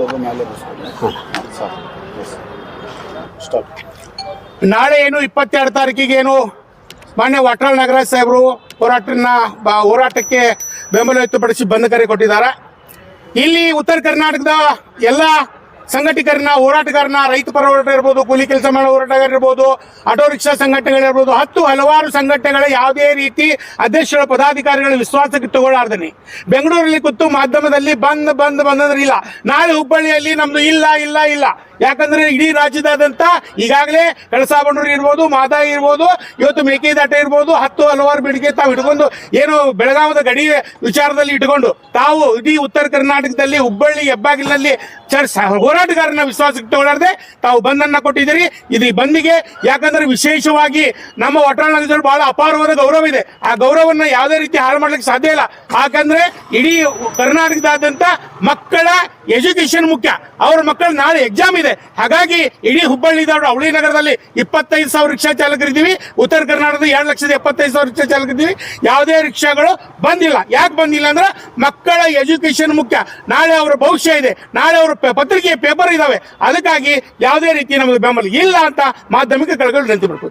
Logo ಮೇಲೆ stop ನಾಳೆ ಏನು ಇಪ್ಪತ್ತೆರಡು ತಾರೀಕಿಗೆ ಏನು? ಮಾನ್ಯ ವಾಟಾಳ್ ನಾಗರಾಜ್ ಸಾಹೇಬರು ಹೋರಾಟನ ಬ- ಹೋರಾಟಕ್ಕೆ ಬೆಂಬಲ ವ್ಯಕ್ತಪಡಿಸಿ ಬಂದ್ ಕರೆ ಕೊಟ್ಟಿದ್ದಾರೆ. ಇಲ್ಲಿ ಉತ್ತರ ಕರ್ನಾಟಕದ ಎಲ್ಲ ಸಂಘಟಕರನ್ನ ಹೋರಾಟಗಾರನ ರೈತ ಪರ ಹೋರಾಟ ಇರ್ಬೋದು, ಕೂಲಿ ಕೆಲಸ ಮಾಡೋ ಹೋರಾಟಗಾರ ಇರ್ಬೋದು, ಆಟೋ ರಿಕ್ಷಾ ಸಂಘಟನೆಗಳಿರ್ಬೋದು ಹತ್ತು ಹಲವಾರು ಸಂಘಟನೆಗಳ ಯಾವುದೇ ರೀತಿ ಅಧ್ಯಕ್ಷರ, ಪದಾಧಿಕಾರಿಗಳ ವಿಶ್ವಾಸಕ್ಕೆ ತಗೊಳ್ಳಾರ್ದನಿ ಬೆಂಗಳೂರಲ್ಲಿ ಕೂತು ಮಾಧ್ಯಮದಲ್ಲಿ ಬಂದ್ ಬಂದ್ ಬಂದ್ರೆ ಇಲ್ಲ ನಾಳೆ ಹುಬ್ಬಳ್ಳಿಯಲ್ಲಿ ನಮ್ದು ಇಲ್ಲ ಇಲ್ಲ ಇಲ್ಲ. ಯಾಕಂದ್ರೆ ಇಡೀ ರಾಜ್ಯದಾದಂತ ಈಗಾಗಲೇ ಕಳಸಾ ಬಂಡೂರು ಇರ್ಬೋದು, ಮಾದಾಯಿ ಇರ್ಬೋದು, ಇವತ್ತು ಮೇಕೆದಾಟ ಇರ್ಬೋದು, ಹತ್ತು ಹಲವಾರು ಬೇಡಿಕೆ ತಾವು ಇಟ್ಕೊಂಡು ಏನು ಬೆಳಗಾವದ ಗಡಿ ವಿಚಾರದಲ್ಲಿ ಇಟ್ಕೊಂಡು ತಾವು ಇಡೀ ಉತ್ತರ ಕರ್ನಾಟಕದಲ್ಲಿ, ಹುಬ್ಬಳ್ಳಿ, ಹೆಬ್ಬಾಗಿಲಿನಲ್ಲಿ ಚರ್ಚ್ ಹೋರಾಟಗಾರನ ವಿಶ್ವಾಸಕ್ಕೆ ತಗೊಳ್ಳಾರ್ದೆ ತಾವು ಬಂದನ್ನ ಕೊಟ್ಟಿದ್ದೀರಿ. ಇದು ಈ ಬಂದಿಗೆ ಯಾಕಂದ್ರೆ ವಿಶೇಷವಾಗಿ ನಮ್ಮ ಒಟ್ಟಾಳ ಬಹಳ ಅಪಾರವಾದ ಗೌರವ ಇದೆ. ಆ ಗೌರವನ್ನ ಯಾವುದೇ ರೀತಿ ಹಾಳು ಮಾಡ್ಲಿಕ್ಕೆ ಸಾಧ್ಯ ಇಲ್ಲ. ಯಾಕಂದ್ರೆ ಇಡೀ ಕರ್ನಾಟಕದಾದ್ಯಂತ ಮಕ್ಕಳ ಎಜುಕೇಶನ್ ಮುಖ್ಯ. ಅವ್ರ ಮಕ್ಕಳ ನಾಳೆ ಎಕ್ಸಾಮ್ ಇದೆ. ಹಾಗಾಗಿ ಇಡೀ ಹುಬ್ಬಳ್ಳಿ ಧಾರವಾಡ ಅವಳಿ ನಗರದಲ್ಲಿ ಇಪ್ಪತ್ತೈದು ಸಾವಿರ ರಿಕ್ಷಾ ಚಾಲಕರಿದ್ದೀವಿ. ಉತ್ತರ ಕರ್ನಾಟಕದ ಎರಡು ಲಕ್ಷದ ಎಪ್ಪತ್ತೈದು ಸಾವಿರ ರಿಕ್ಷಾ ಚಾಲಕರಿದ್ದೀವಿ. ಯಾವುದೇ ರಿಕ್ಷಾಗಳು ಬಂದಿಲ್ಲ. ಯಾಕೆ ಬಂದಿಲ್ಲ ಅಂದ್ರೆ ಮಕ್ಕಳ ಎಜುಕೇಶನ್ ಮುಖ್ಯ. ನಾಳೆ ಅವರ ಭವಿಷ್ಯ ಇದೆ. ನಾಳೆ ಅವರ ಪತ್ರಿಕೆ ಪೇಪರ್ ಇದಾವೆ. ಅದಕ್ಕಾಗಿ ಯಾವುದೇ ರೀತಿ ನಮಗೆ ಬೆಂಬಲ ಇಲ್ಲ ಅಂತ ಮಾಧ್ಯಮಿಕ ಕಳಗಳು ನಿಂತು